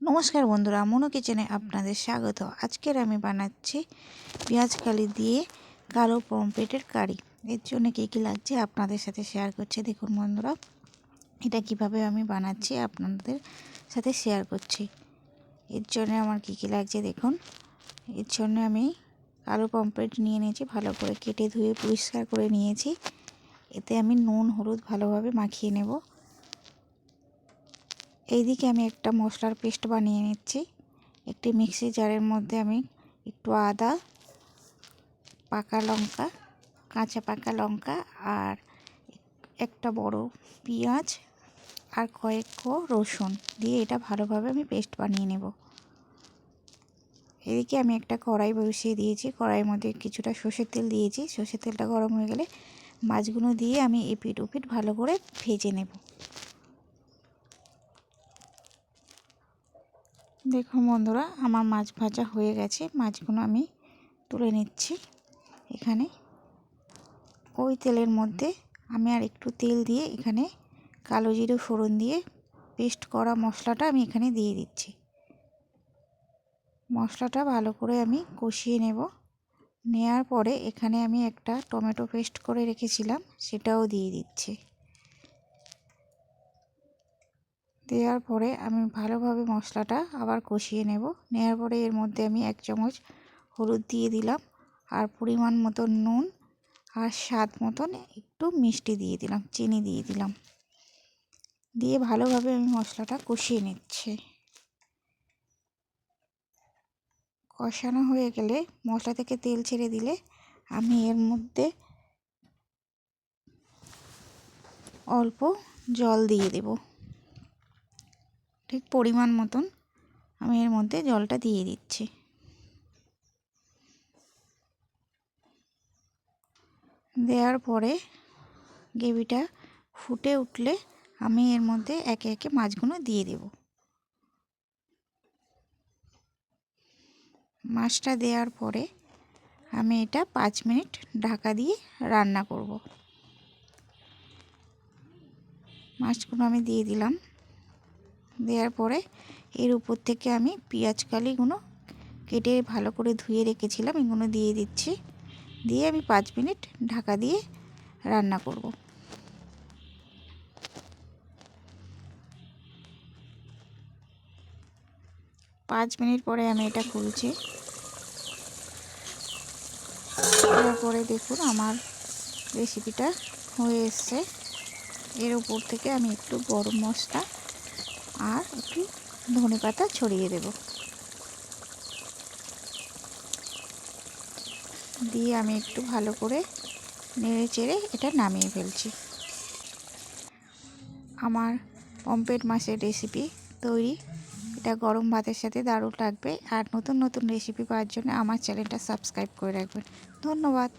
নমস্কার বন্ধুরা, মনো কিচেনে আপনাদের স্বাগত। আজকের আমি বানাচ্ছি পেঁয়াজ কালি দিয়ে কালো পম্পেটের কারি। এর জন্য কী কী লাগছে আপনাদের সাথে শেয়ার করছি। দেখুন বন্ধুরা, এটা কীভাবে আমি বানাচ্ছি আপনাদের সাথে শেয়ার করছি। এর জন্য আমার কী কী লাগছে দেখুন। এর জন্য আমি কালো পম্পেট নিয়ে নিয়েছি, ভালো করে কেটে ধুয়ে পরিষ্কার করে নিয়েছি। এতে আমি নুন, হলুদ ভালোভাবে মাখিয়ে নেব। এইদিকে আমি একটা মশলার পেস্ট বানিয়ে নিচ্ছি। একটি মিক্সি জারের মধ্যে আমি একটু আদা, পাকা লঙ্কা, কাঁচা পাকা লঙ্কা আর একটা বড় পেঁয়াজ আর কয়েক রসুন দিয়ে এটা ভালোভাবে আমি পেস্ট বানিয়ে নেব। এদিকে আমি একটা কড়াই বসিয়ে দিয়েছি। কড়াইয়ের মধ্যে কিছুটা সর্ষের তেল দিয়েছি। সর্ষের তেলটা গরম হয়ে গেলে মাছগুলো দিয়ে আমি এপিট ওপিট ভালো করে ভেজে নেব। দেখুন বন্ধুরা, আমার মাছ ভাজা হয়ে গেছে। মাছগুলো আমি তুলে নিচ্ছি এখানে। ওই তেলের মধ্যে আমি আর একটু তেল দিয়ে এখানে কালো জিরে ফোড়ন দিয়ে পেস্ট করা মশলাটা আমি এখানে দিয়ে দিচ্ছি। মশলাটা ভালো করে আমি কষিয়ে নেব। নেয়ার পরে এখানে আমি একটা টমেটো পেস্ট করে রেখেছিলাম, সেটাও দিয়ে দিচ্ছি। দেওয়ার পরে আমি ভালোভাবে মশলাটা আবার কষিয়ে নেব। নেওয়ার পরে এর মধ্যে আমি এক চামচ হলুদ দিয়ে দিলাম আর পরিমাণ মতো নুন আর স্বাদ মতন একটু মিষ্টি দিয়ে দিলাম, চিনি দিয়ে দিলাম। দিয়ে ভালোভাবে আমি মশলাটা কষিয়ে নিচ্ছি। কষানো হয়ে গেলে মশলা থেকে তেল ছেড়ে দিলে আমি এর মধ্যে অল্প জল দিয়ে দেবো। ঠিক পরিমাণ মতন আমি এর মধ্যে জলটা দিয়ে দিচ্ছি। দেওয়ার পরে গ্রেভিটা ফুটে উঠলে আমি এর মধ্যে একে একে মাছগুলো দিয়ে দেব। মাছটা দেওয়ার পরে আমি এটা পাঁচ মিনিট ঢাকা দিয়ে রান্না করব। মাছগুলো আমি দিয়ে দিলাম। দেওয়ার পরে এর উপর থেকে আমি পেঁয়াজ কালিগুলো কেটে ভালো করে ধুয়ে রেখেছিলাম, এগুলো দিয়ে দিচ্ছি। দিয়ে আমি পাঁচ মিনিট ঢাকা দিয়ে রান্না করব। পাঁচ মিনিট পরে আমি এটা খুলছি। তারপরে দেখুন আমার রেসিপিটা হয়ে এসছে। এর উপর থেকে আমি একটু গরম মশলা আর একটু ধনে পাতা ছড়িয়ে দেব। দিয়ে আমি একটু ভালো করে নেড়ে চেড়ে এটা নামিয়ে ফেলছি। আমার পম্পেট মাছের রেসিপি তৈরি। এটা গরম ভাতের সাথে দারুণ লাগবে। আর নতুন নতুন রেসিপি পাওয়ার জন্য আমার চ্যানেলটা সাবস্ক্রাইব করে রাখবেন। ধন্যবাদ।